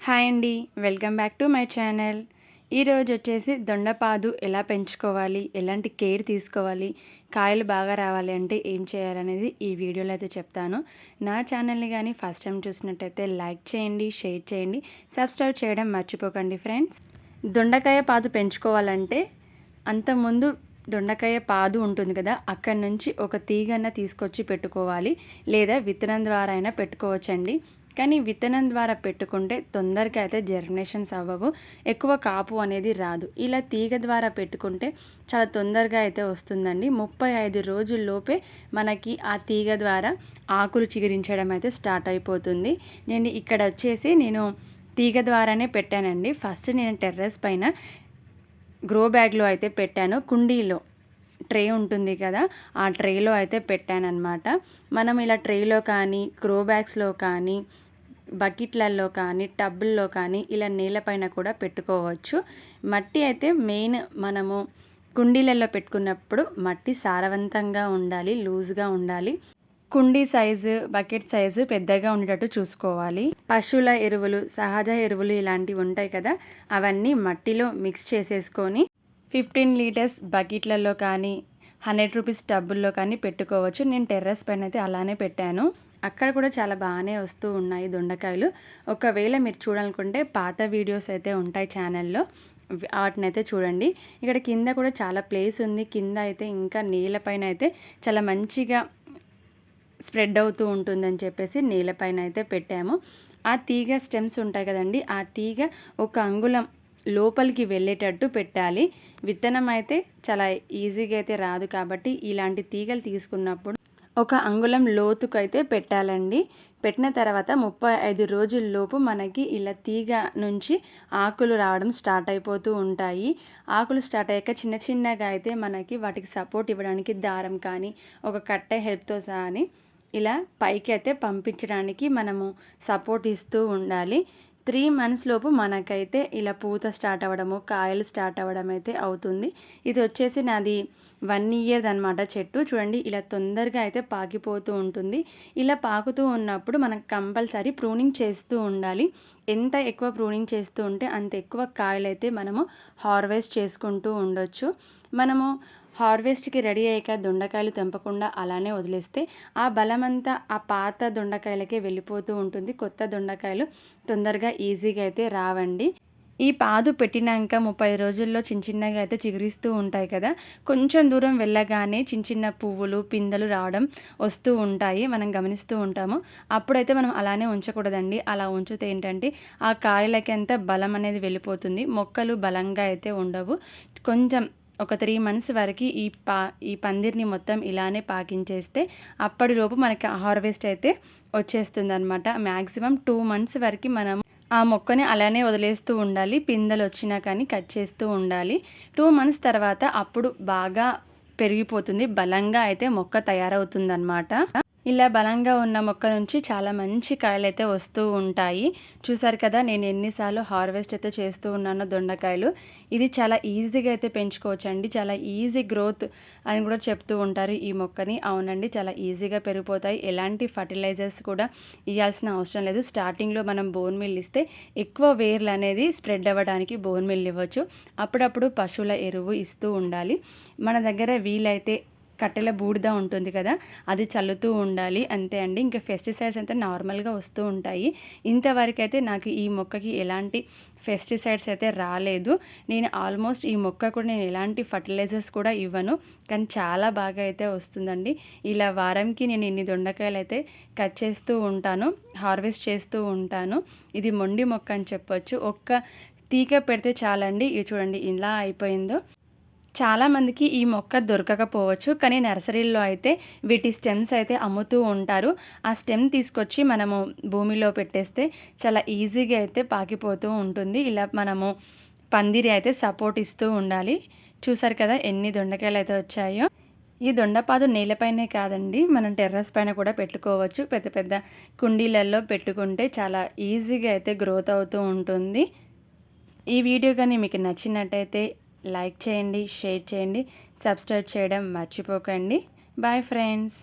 Hi అండి welcome back to my channel. ఈరోజు వచ్చేసి దొండపాదు ఎలా పెంచుకోవాలి ఎలాంటి కేర్ తీసుకోవాలి కాయలు బాగా రావాలి అంటే ఏం చేయాలనేది ఈ వీడియోలో అయితే చెప్తాను. నా ఛానల్ని కానీ ఫస్ట్ టైం చూసినట్టయితే లైక్ చేయండి షేర్ చేయండి సబ్స్క్రైబ్ చేయడం మర్చిపోకండి ఫ్రెండ్స్. దొండకాయ పాదు పెంచుకోవాలంటే అంతకుముందు దొండకాయ పాదు ఉంటుంది కదా అక్కడి నుంచి ఒక తీగన్న తీసుకొచ్చి పెట్టుకోవాలి లేదా విత్తనం ద్వారా అయినా పెట్టుకోవచ్చండి. కానీ విత్తనం ద్వారా పెట్టుకుంటే తొందరగా అయితే జర్మినేషన్స్ అవ్వవు. ఎక్కువ కాపు అనేది రాదు. ఇలా తీగ ద్వారా పెట్టుకుంటే చాలా తొందరగా అయితే వస్తుందండి. ముప్పై ఐదు రోజుల్లోపే మనకి ఆ తీగ ద్వారా ఆకులు చిగురించడం అయితే స్టార్ట్ అయిపోతుంది. నేను ఇక్కడ వచ్చేసి నేను తీగ ద్వారానే పెట్టానండి. ఫస్ట్ నేను టెర్రస్ పైన గ్రో బ్యాగ్లో అయితే పెట్టాను. కుండీలో. ట్రే ఉంటుంది కదా ఆ ట్రేలో అయితే పెట్టానన్నమాట. మనం ఇలా ట్రేలో కానీ క్రో బ్యాగ్స్లో కానీ బకెట్లలో కానీ టబ్బుల్లో కానీ ఇలా నీళ్ళపైన కూడా పెట్టుకోవచ్చు. మట్టి అయితే మెయిన్ మనము కుండీలలో పెట్టుకున్నప్పుడు మట్టి సారవంతంగా ఉండాలి లూజ్గా ఉండాలి. కుండీ సైజు బకెట్ సైజు పెద్దగా ఉండేటట్టు చూసుకోవాలి. పశువుల ఎరువులు సహజ ఎరువులు ఇలాంటివి ఉంటాయి కదా అవన్నీ మట్టిలో మిక్స్ చేసేసుకొని ఫిఫ్టీన్ లీటర్స్ బకెట్లలో కానీ హండ్రెడ్ రూపీస్ టబ్బుల్లో కానీ పెట్టుకోవచ్చు. నేను టెర్రస్ పైన అయితే అలానే పెట్టాను. అక్కడ కూడా చాలా బాగానే వస్తూ ఉన్నాయి దొండకాయలు. ఒకవేళ మీరు చూడాలనుకుంటే పాత వీడియోస్ అయితే ఉంటాయి ఛానల్లో. వాటిని అయితే చూడండి. ఇక్కడ కింద కూడా చాలా ప్లేస్ ఉంది. కింద అయితే ఇంకా నీళ్ళపైన అయితే చాలా మంచిగా స్ప్రెడ్ అవుతూ ఉంటుందని చెప్పేసి నీళ్ళపైన అయితే పెట్టాము. ఆ తీగ స్టెమ్స్ ఉంటాయి కదండి. ఆ తీగ ఒక అంగుళం లోపలికి వెళ్ళేటట్టు పెట్టాలి. విత్తనం అయితే చాలా ఈజీగా అయితే రాదు కాబట్టి ఇలాంటి తీగలు తీసుకున్నప్పుడు ఒక అంగుళం లోతుకైతే పెట్టాలండి. పెట్టిన తర్వాత ముప్పై ఐదు రోజుల్లోపు మనకి ఇలా తీగ నుంచి ఆకులు రావడం స్టార్ట్ అయిపోతూ ఉంటాయి. ఆకులు స్టార్ట్ అయ్యాక చిన్న చిన్నగా అయితే మనకి వాటికి సపోర్ట్ ఇవ్వడానికి దారం కానీ ఒక కట్టె హెల్ప్తో సహా ఇలా పైకి అయితే పంపించడానికి మనము సపోర్ట్ ఇస్తూ ఉండాలి. త్రీ మంత్స్ లోపు మనకైతే ఇలా పూత స్టార్ట్ అవ్వడము కాయలు స్టార్ట్ అవ్వడం అయితే అవుతుంది. ఇది వచ్చేసి నాది వన్ ఇయర్ అనమాట చెట్టు. చూడండి ఇలా తొందరగా అయితే పాకిపోతూ ఉంటుంది. ఇలా పాకుతూ ఉన్నప్పుడు మనకు కంపల్సరీ ప్రూనింగ్ చేస్తూ ఉండాలి. ఎంత ఎక్కువ ప్రూనింగ్ చేస్తూ ఉంటే అంత ఎక్కువ కాయలు అయితే మనము హార్వెస్ట్ చేసుకుంటూ ఉండొచ్చు. మనము హార్వెస్ట్కి రెడీ అయ్యాక దొండకాయలు తెంపకుండా అలానే వదిలేస్తే ఆ బలమంతా ఆ పాత దొండకాయలకే వెళ్ళిపోతూ ఉంటుంది. కొత్త దొండకాయలు తొందరగా ఈజీగా అయితే రావండి. ఈ పాదు పెట్టినాక ముప్పై రోజుల్లో చిన్న చిన్నగా అయితే చిగురిస్తూ ఉంటాయి కదా. కొంచెం దూరం వెళ్ళగానే చిన్న చిన్న పువ్వులు పిందెలు రావడం వస్తూ ఉంటాయి. మనం గమనిస్తూ ఉంటాము. అప్పుడైతే మనం అలానే ఉంచకూడదండి. అలా ఉంచితే ఏంటంటే ఆ కాయలకి అంత బలం అనేది వెళ్ళిపోతుంది. మొక్కలు బలంగా అయితే ఉండవు. కొంచెం ఒక త్రీ మంత్స్ వరకు ఈ పా ఈ పందిరిని మొత్తం ఇలానే పాకించేస్తే అప్పటిలోపు మనకి హార్వెస్ట్ అయితే వచ్చేస్తుంది అనమాట మ్యాక్సిమం టూ మంత్స్ వరకు మనం ఆ మొక్కని అలానే వదిలేస్తూ ఉండాలి పిందెలు వచ్చినా కానీ కట్ చేస్తూ ఉండాలి. టూ మంత్స్ తర్వాత అప్పుడు బాగా పెరిగిపోతుంది బలంగా అయితే మొక్క తయారవుతుంది అనమాట ఇలా బలంగా ఉన్న మొక్క నుంచి చాలా మంచి కాయలు అయితే వస్తూ ఉంటాయి. చూసారు కదా నేను ఎన్నిసార్లు హార్వెస్ట్ అయితే చేస్తూ ఉన్నానో దొండకాయలు. ఇది చాలా ఈజీగా అయితే పెంచుకోవచ్చు అండి చాలా ఈజీ గ్రోత్ అని కూడా చెప్తూ ఉంటారు ఈ మొక్కని. అవునండి చాలా ఈజీగా పెరిగిపోతాయి. ఎలాంటి ఫర్టిలైజర్స్ కూడా ఇవ్వాల్సిన అవసరం లేదు. స్టార్టింగ్లో మనం బోన్ మిల్ ఇస్తే ఎక్కువ వేర్లు అనేది స్ప్రెడ్ అవ్వడానికి బోన్ మిల్ ఇవ్వచ్చు. అప్పుడప్పుడు పశువుల ఎరువు ఇస్తూ ఉండాలి. మన దగ్గర వీలైతే కట్టెల బూడిద ఉంటుంది కదా అది చల్లుతూ ఉండాలి. అంతే అండి. ఇంకా పెస్టిసైడ్స్ అయితే నార్మల్గా వస్తూ ఉంటాయి. ఇంతవరకైతే నాకు ఈ మొక్కకి ఎలాంటి పెస్టిసైడ్స్ అయితే రాలేదు. నేను ఆల్మోస్ట్ ఈ మొక్క కూడా నేను ఎలాంటి ఫర్టిలైజర్స్ కూడా ఇవ్వను. కానీ చాలా బాగా అయితే వస్తుందండి. ఇలా వారంకి నేను ఇన్ని దొండకాయలు అయితే కట్ చేస్తూ ఉంటాను హార్వెస్ట్ చేస్తూ ఉంటాను. ఇది మొండి మొక్క అని చెప్పొచ్చు. ఒక్క తీగ పెడితే చాలండి. ఇది చూడండి ఇలా అయిపోయిందో. చాలామందికి ఈ మొక్క దొరకకపోవచ్చు కానీ నర్సరీల్లో అయితే వీటి స్టెమ్స్ అయితే అమ్ముతూ ఉంటారు. ఆ స్టెమ్ తీసుకొచ్చి మనము భూమిలో పెట్టేస్తే చాలా ఈజీగా అయితే పాకిపోతూ ఉంటుంది. ఇలా మనము పందిరి అయితే సపోర్ట్ ఇస్తూ ఉండాలి. చూసారు కదా ఎన్ని దొండకాయలు అయితే వచ్చాయో. ఈ దొండపాదు నేలపైనే కాదండి మనం టెర్రస్ పైన కూడా పెట్టుకోవచ్చు. పెద్ద పెద్ద కుండీలలో పెట్టుకుంటే చాలా ఈజీగా అయితే గ్రోత్ అవుతూ ఉంటుంది. ఈ వీడియో కానీ మీకు నచ్చినట్టయితే లైక్ చేయండి షేర్ చేయండి సబ్స్క్రైబ్ చేయడం మర్చిపోకండి. Bye friends